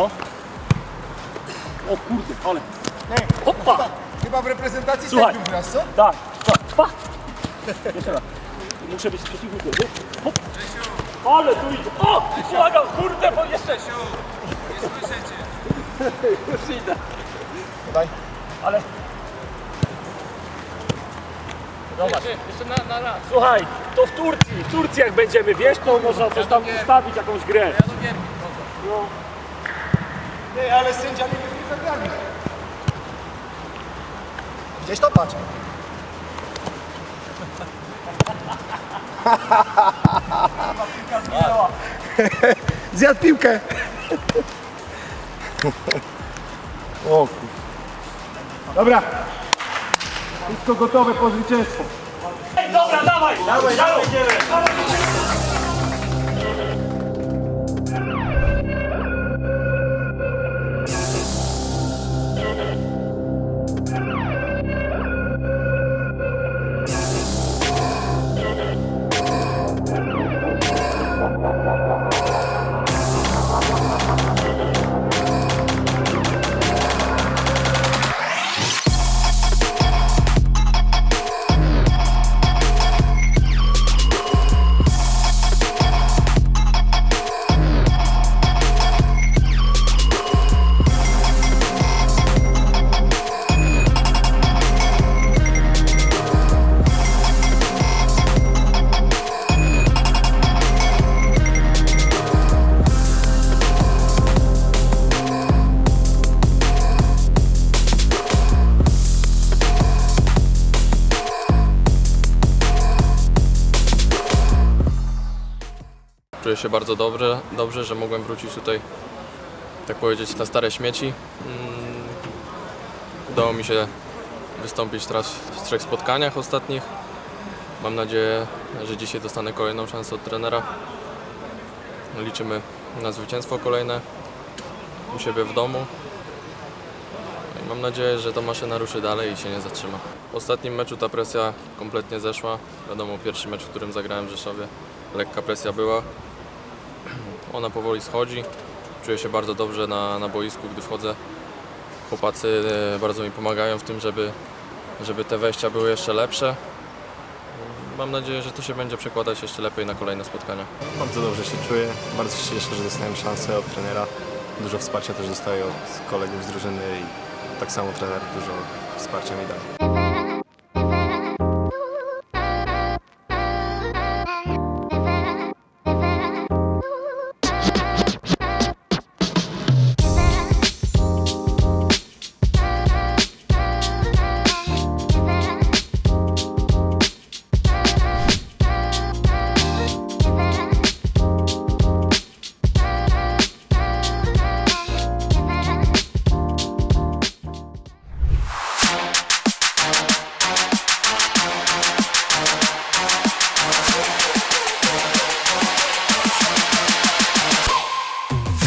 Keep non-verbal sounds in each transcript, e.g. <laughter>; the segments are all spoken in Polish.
No. O kurde, ale... Ej, Opa! Chyba, w reprezentacji Słuchaj. Serbium grasz, co? Tak, tak, pa! Jeszcze raz. Muszę być w przeciwniku. Hop. Ale tu idzie. O! Uwaga, kurde, bo jeszcze... Nie słyszycie. Już idę. Daj. Ale... Zobacz. Jeszcze na, na raz. Słuchaj, to w Turcji, w Turcji jak będziemy, wiesz, to można coś tam ustawić, jakąś grę. Ja lubię. No. Nie, ale sędzia nie jest zagrany. Gdzieś to patrz. <laughs> Zjadł piłkę. O kur... Dobra. Wszystko gotowe po zwycięstwo. Ej, dobra, dawaj! Dawaj, dawaj, Czuję się bardzo dobrze, dobrze, że mogłem wrócić tutaj, tak powiedzieć, na stare śmieci. Mm, Udało mi się wystąpić teraz w trzech spotkaniach ostatnich. Mam nadzieję, że dzisiaj dostanę kolejną szansę od trenera. Liczymy na zwycięstwo kolejne u siebie w domu. I mam nadzieję, że ta maszyna ruszy dalej i się nie zatrzyma. W ostatnim meczu ta presja kompletnie zeszła. Wiadomo, pierwszy mecz, w którym zagrałem w Rzeszowie, lekka presja była. Ona powoli schodzi. Czuję się bardzo dobrze na, na boisku, gdy wchodzę. Chłopacy e, bardzo mi pomagają w tym, żeby, żeby te wejścia były jeszcze lepsze. Mam nadzieję, że to się będzie przekładać jeszcze lepiej na kolejne spotkania. Bardzo dobrze się czuję. Bardzo się cieszę, że dostałem szansę od trenera. Dużo wsparcia też dostaję od kolegów z drużyny i tak samo trener dużo wsparcia mi daje.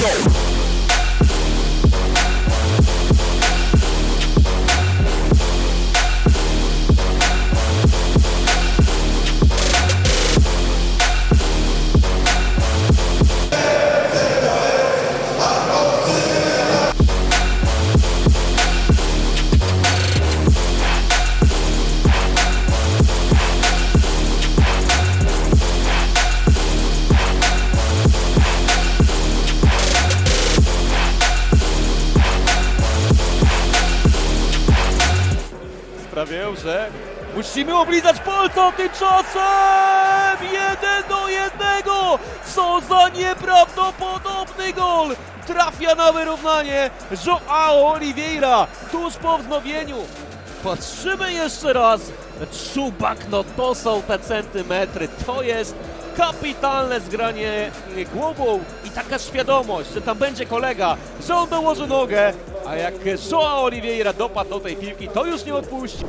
go. Sprawiają, że musimy oblizać palca tymczasem! Jeden do jednego! Co za nieprawdopodobny gol! Trafia na wyrównanie Joao Oliveira tuż po wznowieniu. Patrzymy jeszcze raz. Czubak, no to są te centymetry. To jest kapitalne zgranie głową i taka świadomość, że tam będzie kolega, że on dołoży nogę, a jak Joao Oliveira dopadł do tej piłki, to już nie odpuści.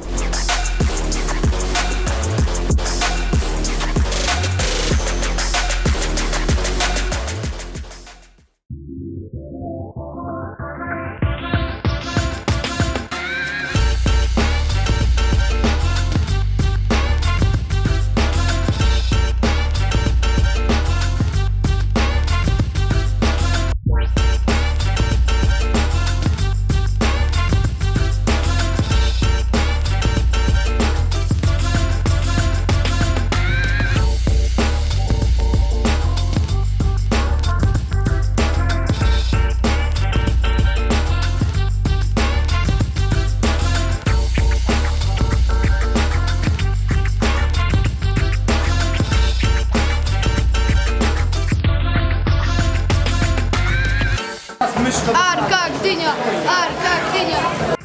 Аркадиня, Аркадиня.